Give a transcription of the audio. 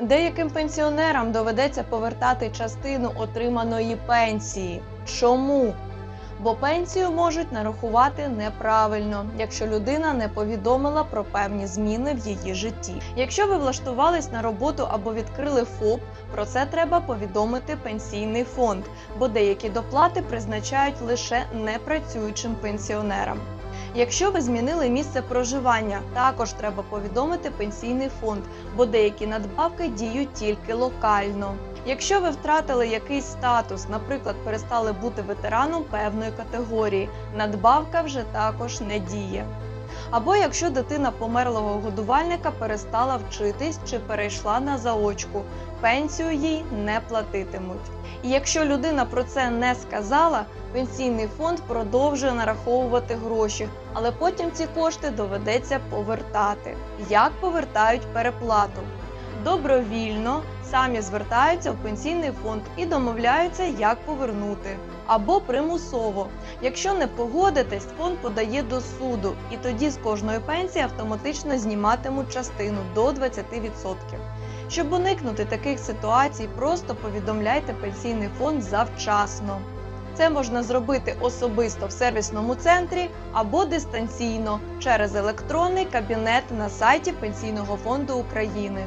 Деяким пенсіонерам доведеться повертати частину отриманої пенсії. Чому? Бо пенсію можуть нарахувати неправильно, якщо людина не повідомила про певні зміни в її житті. Якщо ви влаштувались на роботу або відкрили ФОП, про це треба повідомити пенсійний фонд, бо деякі доплати призначають лише непрацюючим пенсіонерам. Якщо ви змінили місце проживання, також треба повідомити пенсійний фонд, бо деякі надбавки діють тільки локально. Якщо ви втратили якийсь статус, наприклад, перестали бути ветераном певної категорії, надбавка вже також не діє. Або якщо дитина померлого годувальника перестала вчитись чи перейшла на заочку, пенсію їй не платитимуть. І якщо людина про це не сказала, пенсійний фонд продовжує нараховувати гроші, але потім ці кошти доведеться повертати. Як повертають переплату? Добровільно самі звертаються в пенсійний фонд і домовляються, як повернути. Або примусово. Якщо не погодитесь, фонд подає до суду, і тоді з кожної пенсії автоматично зніматимуть частину до 20%. Щоб уникнути таких ситуацій, просто повідомляйте пенсійний фонд завчасно. Це можна зробити особисто в сервісному центрі або дистанційно через електронний кабінет на сайті Пенсійного фонду України.